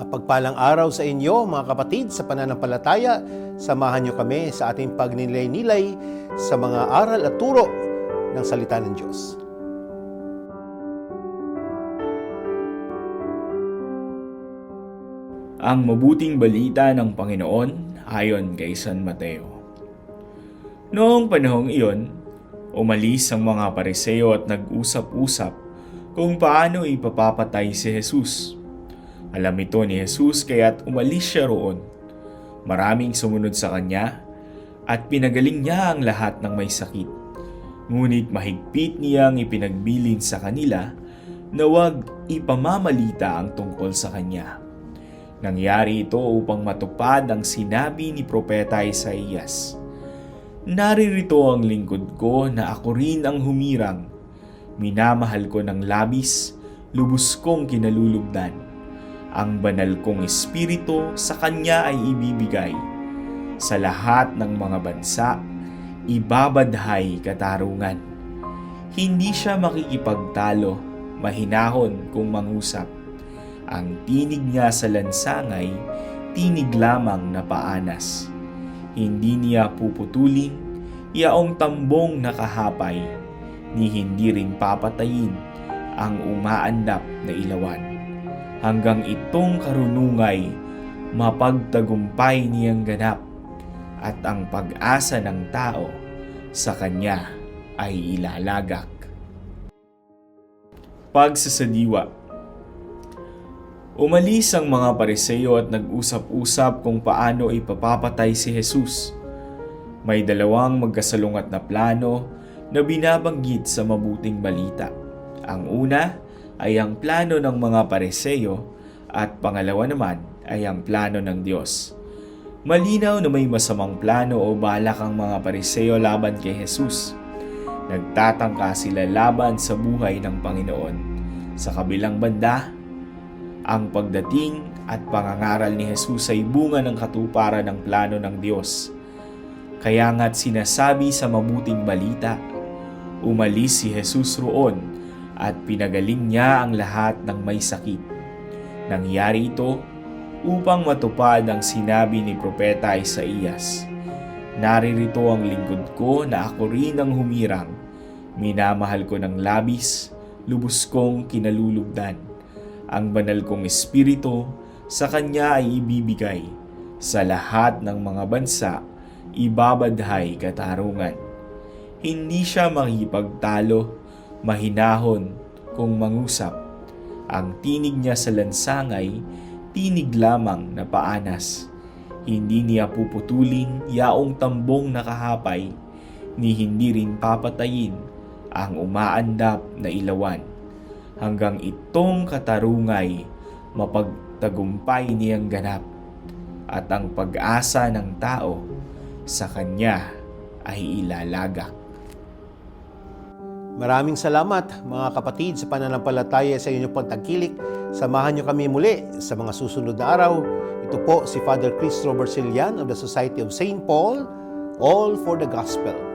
Mapagpalang araw sa inyo mga kapatid sa pananampalataya. Samahan niyo kami sa ating pagninilay-nilay sa mga aral at turo ng salita ng Diyos. Ang mabuting balita ng Panginoon ayon kay San Mateo. Noong panahong iyon, umalis ang mga pariseo at nag-usap-usap kung paano ipapapatay si Jesus. Alam ito ni Jesus kaya't umalis siya roon. Maraming sumunod sa kanya at pinagaling niya ang lahat ng may sakit. Ngunit mahigpit niyang ipinagbilin sa kanila na huwag ipamamalita ang tungkol sa kanya. Nangyari ito upang matupad ang sinabi ni Propeta Isaías. Naririto ang lingkod ko na ako rin ang humirang. Minamahal ko ng labis, lubos kong kinalulugdan. Ang banal kong espiritu sa kanya ay ibibigay. Sa lahat ng mga bansa, ibabadhay katarungan. Hindi siya makikipagtalo, mahinahon kung mangusap ang tinig niya sa lansangay, tinig lamang na paanas. Hindi niya puputulin, yaong tambong nakahapay, ni hindi rin papatayin ang umaandap na ilawan. Hanggang itong karunungay, mapagtagumpay niyang ganap, at ang pag-asa ng tao sa kanya ay ilalagak. Pagsasadiwa Umalis ang mga pariseo at nag-usap-usap kung paano ipapapatay si Jesus. May dalawang magkasalungat na plano na binabanggit sa mabuting balita. Ang una ay ang plano ng mga pariseo at pangalawa naman ay ang plano ng Diyos. Malinaw na may masamang plano o balak ang mga pariseo laban kay Jesus. Nagtatangka sila laban sa buhay ng Panginoon. Sa kabilang banda, ang pagdating at pangangaral ni Jesus ay bunga ng katuparan ng plano ng Diyos. Kaya nga't sinasabi sa mabuting balita, umalis si Jesus roon at pinagaling niya ang lahat ng may sakit. Nangyari ito upang matupad ang sinabi ni Propeta Isaías. Naririto ang lingkod ko na ako rin ang humirang. Minamahal ko ng labis, lubos kong kinalulugdan ang banal kong espiritu sa kanya ay ibibigay. Sa lahat ng mga bansa, ibabadhay katarungan. Hindi siya makipagtalo, mahinahon kung mangusap. Ang tinig niya sa lansangay, tinig lamang na paanas. Hindi niya puputulin yaong tambong nakahapay, ni hindi rin papatayin ang umaandap na ilawan hanggang itong katarungay mapagtagumpay niyang ganap at ang pag-asa ng tao sa kanya ay ilalagak. Maraming salamat mga kapatid sa pananampalataya sa inyong pagtangkilik. Samahan niyo kami muli sa mga susunod na araw. Ito po si Father Chris Robert Silian of the Society of St. Paul, All for the Gospel.